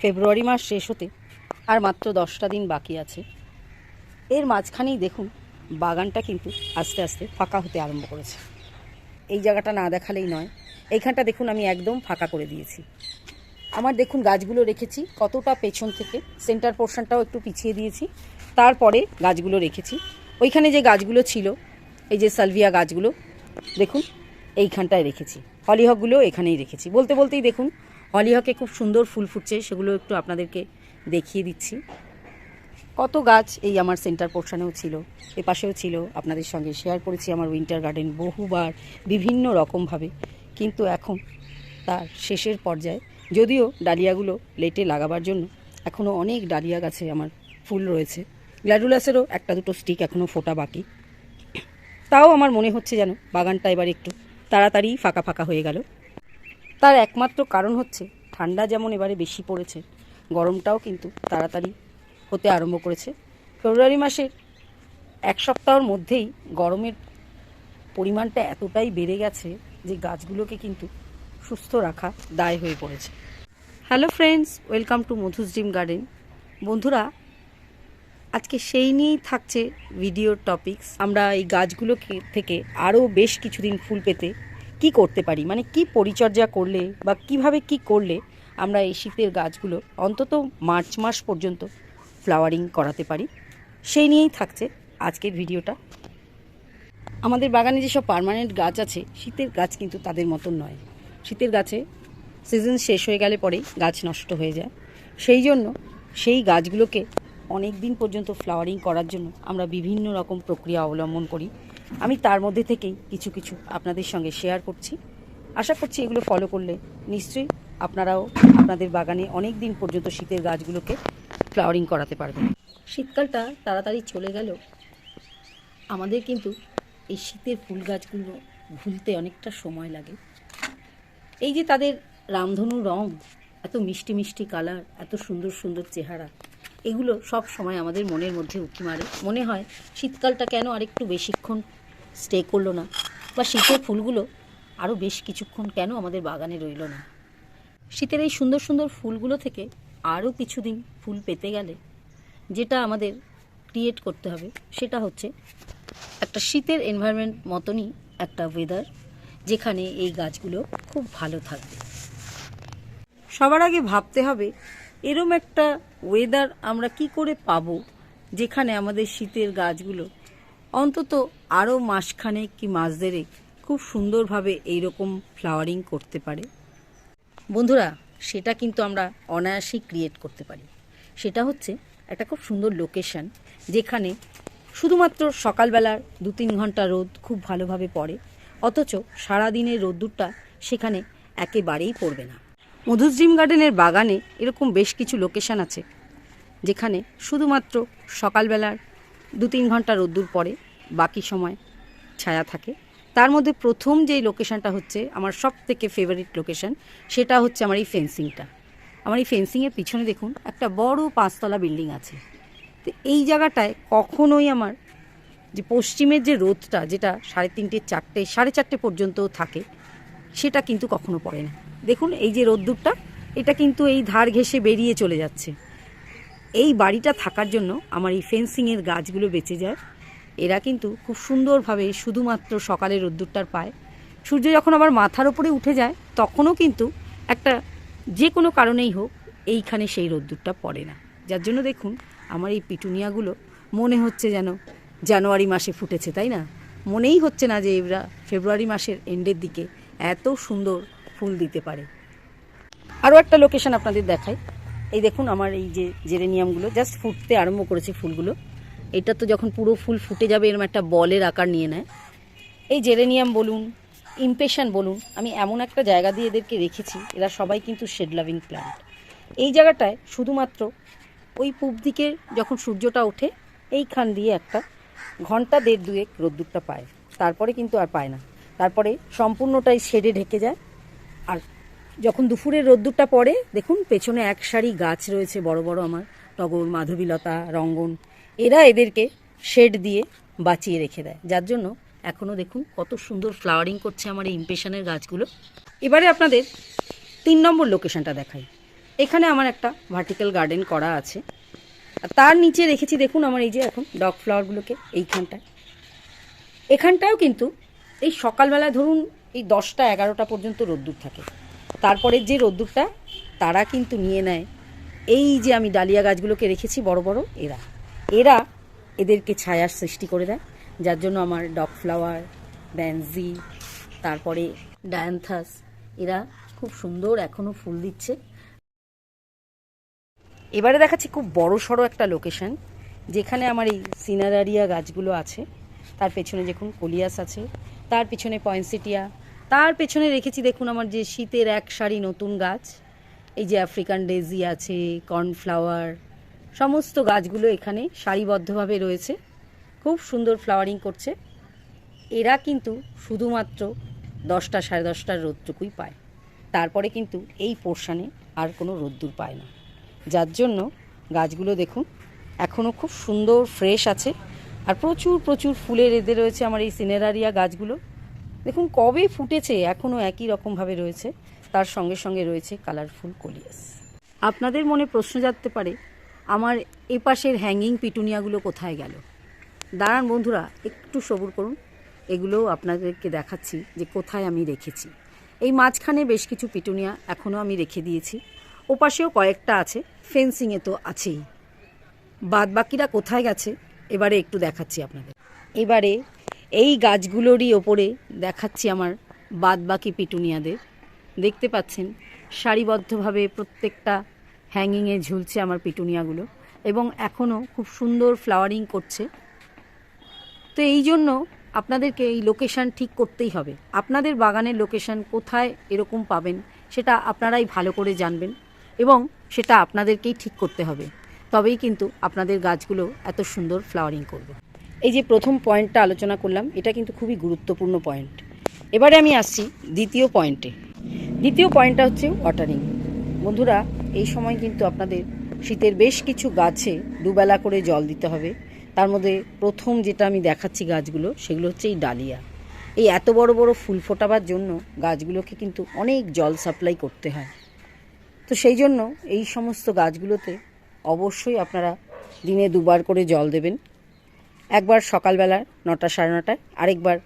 ফেব্রুয়ারি মাস শেষ হতে আর মাত্র দশটা দিন বাকি আছে। এর মাঝখানেই দেখুন, বাগানটা কিন্তু আস্তে আস্তে ফাঁকা হতে আরম্ভ করেছে। এই জায়গাটা না দেখালেই নয়, এইখানটা দেখুন আমি একদম ফাঁকা করে দিয়েছি। আমার দেখুন গাছগুলো রেখেছি, কতটা পেছন থেকে সেন্টার পোর্শনটাও একটু পিছিয়ে দিয়েছি, তারপরে গাছগুলো রেখেছি। ওইখানে যে গাছগুলো ছিল, এই যে সালভিয়া গাছগুলো, দেখুন, এইখানটায় রেখেছি। হলিহকগুলো এখানেই রেখেছি। বলতে বলতেই দেখুন হলিহকে খুব সুন্দর ফুল ফুটছে, সেগুলো একটু আপনাদেরকে দেখিয়ে দিচ্ছি। কত গাছ এই আমার সেন্টার পোর্শনেও ছিল এ পাশেও ছিল, আপনাদের সঙ্গে শেয়ার করেছি আমার উইন্টার গার্ডেন বহুবার, বিভিন্ন রকমভাবে। কিন্তু এখন তার শেষের পর্যায়ে, যদিও ডালিয়াগুলো লেটে লাগাবার জন্য এখনও অনেক ডালিয়া গাছে আমার ফুল রয়েছে। গ্ল্যাডুলাসেরও একটা দুটো স্টিক এখনও ফোটা বাকি। তাও আমার মনে হচ্ছে যেন বাগানটা এবার একটু তাড়াতাড়ি ফাঁকা ফাঁকা হয়ে গেল। তার একমাত্র কারণ হচ্ছে ঠান্ডা যেমন এবারে বেশি পড়েছে, গরমটাও কিন্তু তাড়াতাড়ি হতে আরম্ভ করেছে। ফেব্রুয়ারি মাসের এক সপ্তাহের মধ্যেই গরমের পরিমাণটা এতটাই বেড়ে গেছে যে গাছগুলোকে কিন্তু সুস্থ রাখা দায় হয়ে পড়েছে। Hello friends, welcome to Madhu's dream garden. বন্ধুরা, আজকে সেই নিয়েই থাকছে ভিডিওর টপিকস। আমরা এই গাছগুলোকে থেকে আরও বেশ কিছুদিন ফুল পেতে কি করতে পারি? মানে কি পরিচর্যা করলে বা কীভাবে কি করলে আমরা এই শীতের গাছগুলো অন্তত মার্চ মাস পর্যন্ত ফ্লাওয়ারিং করাতে পারি? সেই নিয়েই থাকছে আজকের ভিডিওটা। আমাদের বাগানে যেসব পার্মানেন্ট গাছ আছে, শীতের গাছ কিন্তু তাদের মতন নয়। শীতের গাছে সিজন শেষ হয়ে গেলে পরেই গাছ নষ্ট হয়ে যায়। সেই জন্য সেই গাছগুলোকে অনেক দিন পর্যন্ত ফ্লাওয়ারিং করার জন্য আমরা বিভিন্ন রকম প্রক্রিয়া অবলম্বন করি। আমি তার মধ্যে থেকেই কিছু কিছু আপনাদের সঙ্গে শেয়ার করছি। আশা করছি এগুলো ফলো করলে নিশ্চয়ই আপনারাও আপনাদের বাগানে অনেক দিন পর্যন্ত শীতের গাছগুলোকে ফ্লাওয়ারিং করাতে পারবেন। শীতকালটা তাড়াতাড়ি চলে গেল। আমাদের কিন্তু এই শীতের ফুল গাছগুলো ভুলতে অনেকটা সময় লাগে। এই যে তাদের রামধনু রং, এত মিষ্টি মিষ্টি কালার এত সুন্দর সুন্দর চেহারা এগুলো সব সময় আমাদের মনের মধ্যে উঁকি মারে। মনে হয় শীতকালটা কেন আরেকটু বেশিক্ষণ স্টে করল না? বা শীতের ফুলগুলো আরও বেশ কিছুক্ষণ কেন আমাদের বাগানে রইল না? শীতের এই সুন্দর সুন্দর ফুলগুলো থেকে আরও কিছুদিন ফুল পেতে গেলে যেটা আমাদের ক্রিয়েট করতে হবে সেটা হচ্ছে একটা শীতের এনভায়রনমেন্ট মতনই একটা ওয়েদার যেখানে এই গাছগুলো খুব ভালো থাকবে। সবার আগে ভাবতে হবে এরম একটা ওয়েদার আমরা কি করে পাবো যেখানে আমাদের শীতের গাছগুলো অন্তত আরও মাসখানেক কি মাস দেড়েক খুব সুন্দরভাবে এইরকম ফ্লাওয়ারিং করতে পারে? বন্ধুরা, সেটা কিন্তু আমরা অনায়াসেই ক্রিয়েট করতে পারি। সেটা হচ্ছে একটা খুব সুন্দর লোকেশান যেখানে শুধুমাত্র সকালবেলার দু তিন ঘণ্টা রোদ খুব ভালোভাবে পড়ে, অথচ সারাদিনের রোদ্দুরটা সেখানে একেবারেই পড়বে না। মধুস ড্রিম গার্ডেনের বাগানে এরকম বেশ কিছু লোকেশন আছে, যেখানে শুধুমাত্র সকালবেলার দু তিন ঘণ্টা রোদ্দুর পড়ে, বাকি সময় ছায়া থাকে। তার মধ্যে প্রথম যেই লোকেশনটা হচ্ছে আমার সব থেকে ফেভারিট লোকেশন সেটা হচ্ছে আমার এই ফেন্সিংটা আমার এই ফেন্সিংয়ের পিছনে দেখুন, একটা বড় পাঁচতলা বিল্ডিং আছে। তো এই জায়গাটায় কখনোই আমার যে পশ্চিমের যে রোদটা, যেটা সাড়ে তিনটে চারটে, সাড়ে চারটে পর্যন্তও থাকে, সেটা কিন্তু কখনো পড়ে না। দেখুন, এই যে রোদ্দুরটা, এটা কিন্তু এই ধার ঘেঁষে বেরিয়ে চলে যাচ্ছে। এই বাড়িটা থাকার জন্য আমার এই ফেন্সিংয়ের গাছগুলো বেঁচে যায়। এরা কিন্তু খুব সুন্দরভাবে শুধুমাত্র সকালে রোদ্দুরটার পায়। সূর্য যখন আবার মাথার ওপরে উঠে যায়, তখনও কিন্তু একটা যে কোনো কারণেই হোক, এইখানে সেই রোদ্দুরটা পড়ে না। যার জন্য দেখুন, আমার এই পিটুনিয়াগুলো মনে হচ্ছে যেন জানুয়ারি মাসে ফুটেছে, তাই না? মনেই হচ্ছে না যে এরা ফেব্রুয়ারি মাসের এন্ডের দিকে এত সুন্দর ফুল দিতে পারে। আরও একটা লোকেশন আপনাদের দেখাই। এই দেখুন আমার এই যে জেরেনিয়ামগুলো জাস্ট ফুটতে আরম্ভ করেছে ফুলগুলো। এটা তো যখন পুরো ফুল ফুটে যাবে এরকম একটা বলের আকার নিয়ে নেয়। এই জেরেনিয়াম বলুন ইমপেশন বলুন, আমি এমন একটা জায়গা দিয়ে এদেরকে রেখেছি, এরা সবাই কিন্তু শেড লাভিং প্ল্যান্ট এই জায়গাটায় শুধুমাত্র ওই পূব দিকে যখন সূর্যটা ওঠে, এইখান দিয়ে একটা ঘণ্টা দেড় দুয়েক রোদ্দুরটা পায়। তারপরে কিন্তু আর পায় না। তারপরে সম্পূর্ণটাই শেডে ঢেকে যায়। আর যখন দুপুরের রোদ্দুরটা পড়ে, দেখুন পেছনে এক সারি গাছ রয়েছে বড় বড় আমার, টগর, মাধবীলতা, রঙ্গন, এরা এদেরকে শেড দিয়ে বাঁচিয়ে রেখে দেয়। যার জন্য এখনও দেখুন কত সুন্দর ফ্লাওয়ারিং করছে আমার এই ইমপেশনের গাছগুলো। এবারে আপনাদের তিন নম্বর লোকেশনটা দেখাই। এখানে আমার একটা ভার্টিক্যাল গার্ডেন করা আছে। আর তার নিচে রেখেছি, দেখুন আমার এই যে এখন ডগ ফ্লাওয়ারগুলোকে এইখানটায়। এখানটাও কিন্তু এই সকালবেলা ধরুন এই দশটা এগারোটা পর্যন্ত রোদ্দুর থাকে। তারপরে যে রোদ্দুরটা তারা কিন্তু নিয়ে নেয়। এই যে আমি ডালিয়া গাছগুলোকে রেখেছি বড় বড়, এরা। এরা এদেরকে ছায়ার সৃষ্টি করে দেয়, যার জন্য আমার ডগ ফ্লাওয়ার, ব্যানজি, তারপরে ডায়ান্থাস, এরা খুব সুন্দর এখনও ফুল দিচ্ছে। এবারে দেখাচ্ছি খুব বড় সড়ো একটা লোকেশন, যেখানে আমার এই সিনারারিয়া গাছগুলো আছে। তার পেছনে দেখুন কলিয়াস আছে, তার পেছনে পয়েন্সিটিয়া তার পেছনে রেখেছি দেখুন আমার যে শীতের এক সারি নতুন গাছ। এই যে আফ্রিকান ডেজি আছে কর্নফ্লাওয়ার সমস্ত গাছগুলো এখানে সারিবদ্ধভাবে রয়েছে। খুব সুন্দর ফ্লাওয়ারিং করছে। এরা কিন্তু শুধুমাত্র দশটা সাড়ে দশটার রোদটুকুই পায়। তারপরে কিন্তু এই পোর্শানে আর কোনো রোদ্দুর পায় না। যার জন্য গাছগুলো দেখুন এখনও খুব সুন্দর ফ্রেশ আছে। আর প্রচুর প্রচুর ফুলের এদে রয়েছে আমার এই সিনেরারিয়া গাছগুলো। দেখুন, কবে ফুটেছে এখনও একই রকমভাবে রয়েছে। তার সঙ্গে সঙ্গে রয়েছে কালারফুল কলিয়াস আপনাদের মনে প্রশ্ন জাগতে পারে, আমার এপাশের হ্যাঙ্গিং পিটুনিয়াগুলো কোথায় গেল? দাঁড়ান বন্ধুরা, একটু সবুর করুন। এগুলোও আপনাদেরকে দেখাচ্ছি যে কোথায় আমি রেখেছি। এই মাঝখানে বেশ কিছু পিটুনিয়া এখনও আমি রেখে দিয়েছি। ওপাশেও কয়েকটা আছে ফেন্সিংয়ে তো আছেই। বাদ বাকিরা কোথায় গেছে, এবারে একটু দেখাচ্ছি আপনাদের। এবারে এই গাছগুলোরই ওপরে দেখাচ্ছি আমার বাদ বাকি পিটুনিয়াদের। দেখতে পাচ্ছেন, সারিবদ্ধভাবে প্রত্যেকটা হ্যাঙ্গিংয়ে ঝুলছে আমার পিটুনিয়াগুলো এবং এখনও খুব সুন্দর ফ্লাওয়ারিং করছে। তো এই জন্য আপনাদেরকে এই লোকেশান ঠিক করতেই হবে। আপনাদের বাগানের লোকেশান কোথায় এরকম পাবেন সেটা আপনারাই ভালো করে জানবেন এবং সেটা আপনাদেরকেই ঠিক করতে হবে। তবেই কিন্তু আপনাদের গাছগুলো এত সুন্দর ফ্লাওয়ারিং করবে। এই যে প্রথম পয়েন্টটা আলোচনা করলাম, এটা কিন্তু খুবই গুরুত্বপূর্ণ পয়েন্ট। এবারে আমি আসছি দ্বিতীয় পয়েন্টে। দ্বিতীয় পয়েন্টটা হচ্ছে ওয়াটারিং। বন্ধুরা, এই সময় কিন্তু আপনাদের শীতের বেশ কিছু গাছে দুবেলা করে জল দিতে হবে। তার মধ্যে প্রথম যেটা আমি দেখাচ্ছি গাছগুলো, সেগুলো হচ্ছে এই ডালিয়া। এই এত বড় বড় ফুল ফোটাবার জন্য গাছগুলোকে কিন্তু অনেক জল সাপ্লাই করতে হয়। তো সেই জন্য এই সমস্ত গাছগুলোতে অবশ্যই আপনারা দিনে দুবার করে জল দেবেন। একবার সকালবেলা নটা সাড়ে নটায়, আরেকবার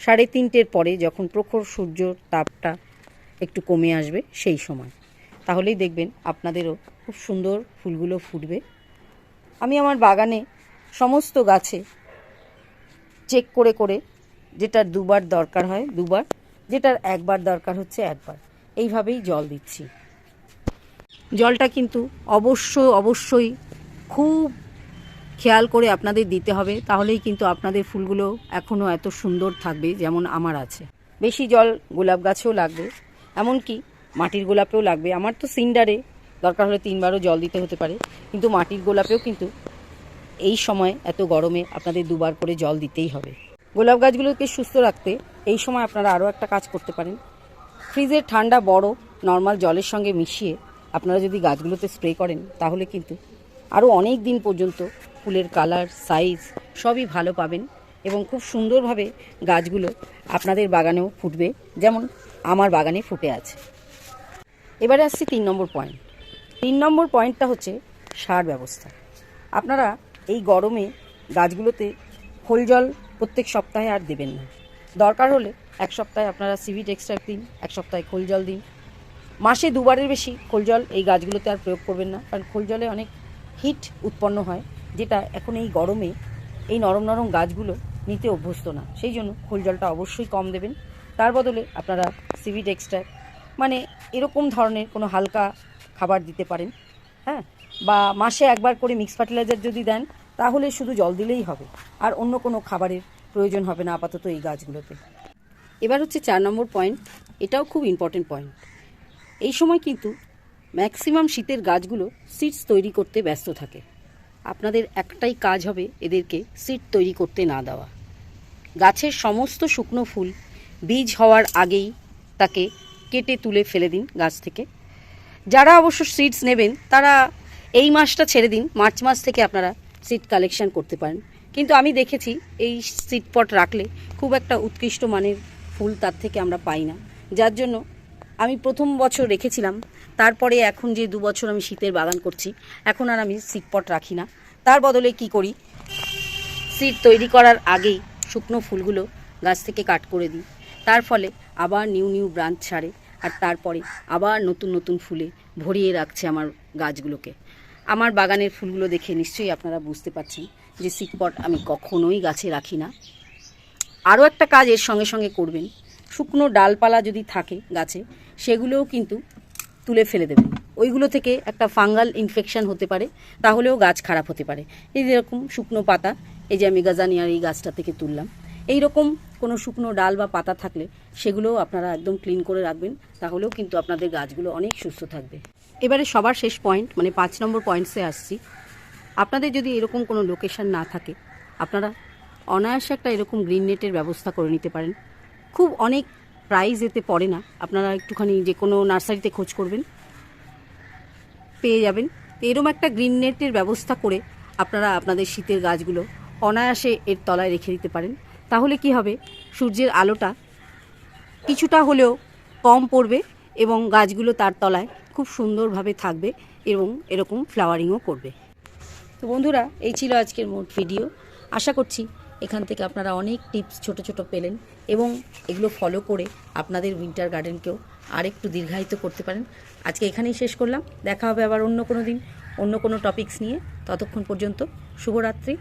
সাড়ে তিনটের পরে যখন প্রখর সূর্যর তাপটা একটু কমে আসবে সেই সময়। তাহলেই দেখবেন আপনাদেরও খুব সুন্দর ফুলগুলো ফুটবে। আমি আমার বাগানে সমস্ত গাছে চেক করে করে যেটার দুবার দরকার হয় দুবার, যেটার একবার দরকার হচ্ছে একবার, এইভাবেই জল দিচ্ছি। জলটা কিন্তু অবশ্য অবশ্যই খুব খেয়াল করে আপনাদের দিতে হবে, তাহলেই কিন্তু আপনাদের ফুলগুলো এখনও এত সুন্দর থাকবে যেমন আমার আছে। বেশি জল গোলাপ গাছেও লাগবে, এমনকি মাটির গোলাপেও লাগবে। আমার তো সিন্ডারে দরকার হলে তিনবারও জল দিতে হতে পারে, কিন্তু মাটির গোলাপেও কিন্তু এই সময় এত গরমে আপনাদের দুবার করে জল দিতেই হবে। গোলাপ গাছগুলোকে সুস্থ রাখতে এই সময় আপনারা আরও একটা কাজ করতে পারেন। ফ্রিজের ঠান্ডা বরফ নর্মাল জলের সঙ্গে মিশিয়ে আপনারা যদি গাছগুলোতে স্প্রে করেন, তাহলে কিন্তু আরও অনেক দিন পর্যন্ত ফুলের কালার সাইজ সবই ভালো পাবেন এবং খুব সুন্দরভাবে গাছগুলো আপনাদের বাগানেও ফুটবে, যেমন আমার বাগানে ফুটে আছে। এবারে আসছি তিন নম্বর পয়েন্ট তিন নম্বর পয়েন্টটা হচ্ছে সার ব্যবস্থা। আপনারা এই গরমে গাছগুলোতে খোল জল প্রত্যেক সপ্তাহে আর দেবেন না। দরকার হলে এক সপ্তাহে আপনারা সিভিট এক্সট্রাক্ট দিন, এক সপ্তাহে খোল জল দিন। মাসে দুবারের বেশি খোল জল এই গাছগুলোতে আর প্রয়োগ করবেন না, কারণ খোল জলে অনেক হিট উৎপন্ন হয়। যেটা এখন এই গরমে এই নরম নরম গাছগুলো নিতে অভ্যস্ত না। সেই জন্য খোল জলটা অবশ্যই কম দেবেন। তার বদলে আপনারা সিভিট এক্সট্রাক্ট মানে এরকম ধরনের কোনো হালকা খাবার দিতে পারেন হ্যাঁ? বা মাসে একবার করে মিক্স ফার্টিলাইজার যদি দেন, তাহলে শুধু জল দিলেই হবে। আর অন্য কোনো খাবারের প্রয়োজন হবে না আপাতত এই গাছগুলোতে। এবার হচ্ছে চার নম্বর পয়েন্ট, এটাও খুব ইম্পর্টেন্ট পয়েন্ট। এই সময় কিন্তু ম্যাক্সিমাম শীতের গাছগুলো সিডস তৈরি করতে ব্যস্ত থাকে। আপনাদের একটাই কাজ হবে এদেরকে সিট তৈরি করতে না দেওয়া। গাছের সমস্ত শুকনো ফুল বীজ হওয়ার আগেই তাকে কেটে তুলে ফেলে দিন গাছ থেকে। যারা অবশ্য সিডস নেবেন, তারা এই মাসটা ছেড়ে দিন, মার্চ মাস থেকে আপনারা সিড কালেকশন করতে পারেন। কিন্তু আমি দেখেছি এই সিড পট রাখলে খুব একটা উৎকৃষ্ট মানের ফুল তার থেকে আমরা পাই না। যার জন্য আমি প্রথম বছর রেখেছিলাম, তারপরে এখন যে দু বছর আমি শীতের বাগান করছি, এখন আর আমি সিটপট রাখি না। তার বদলে কি করি? সিট তৈরি করার আগেই শুকনো ফুলগুলো গাছ থেকে কাট করে দিই। তার ফলে আবার নিউ নিউ ব্রাঞ্চ ছাড়ে আর তারপরে আবার নতুন নতুন ফুলে ভরিয়ে রাখছে আমার গাছগুলোকে। আমার বাগানের ফুলগুলো দেখে নিশ্চয়ই আপনারা বুঝতে পারছেন যে সিটপট আমি কখনোই গাছে রাখি না। আরও একটা কাজ এর সঙ্গে সঙ্গে করবেন শুকনো ডালপালা যদি থাকে গাছে, সেগুলোও কিন্তু তুলে ফেলে দেবেন। ওইগুলো থেকে একটা ফাঙ্গাল ইনফেকশান হতে পারে, তাহলেও গাছ খারাপ হতে পারে। এই যেরকম শুকনো পাতা, এই যে আমি গাজানিয়ার এই গাছটা থেকে তুললাম এই রকম কোনো শুকনো ডাল বা পাতা থাকলে সেগুলোও আপনারা একদম ক্লিন করে রাখবেন, তাহলেও কিন্তু আপনাদের গাছগুলো অনেক সুস্থ থাকবে। এবারে সবার শেষ পয়েন্ট মানে পাঁচ নম্বর পয়েন্টসে আসছি। আপনাদের যদি এরকম কোনো লোকেশন না থাকে, আপনারা অনায়াসে একটা এরকম গ্রিন নেটের ব্যবস্থা করে নিতে পারেন। খুব অনেক প্রাইস এতে পড়ে না। আপনারা একটুখানি যে কোনো নার্সারিতে খোঁজ করবেন, পেয়ে যাবেন। তো এরকম একটা গ্রিন নেটের ব্যবস্থা করে আপনারা আপনাদের শীতের গাছগুলো অনায়াসে এর তলায় রেখে দিতে পারেন। তাহলে কি হবে? সূর্যের আলোটা কিছুটা হলেও কম পড়বে এবং গাছগুলো তার তলায় খুব সুন্দরভাবে থাকবে এবং এরকম ফ্লাওয়ারিংও করবে। তো বন্ধুরা, এই ছিল আজকের মোট ভিডিও আশা করছি এখান থেকে আপনারা অনেক টিপস ছোট ছোট পেলেন এবং এগুলো ফলো করে আপনাদের উইন্টার গার্ডেনকেও আরেকটু দীর্ঘায়িত করতে পারেন। আজকে এখানেই শেষ করলাম। দেখা হবে আবার অন্য কোনো দিন, অন্য কোনো টপিকস নিয়ে। ততক্ষণ পর্যন্ত শুভরাত্রি।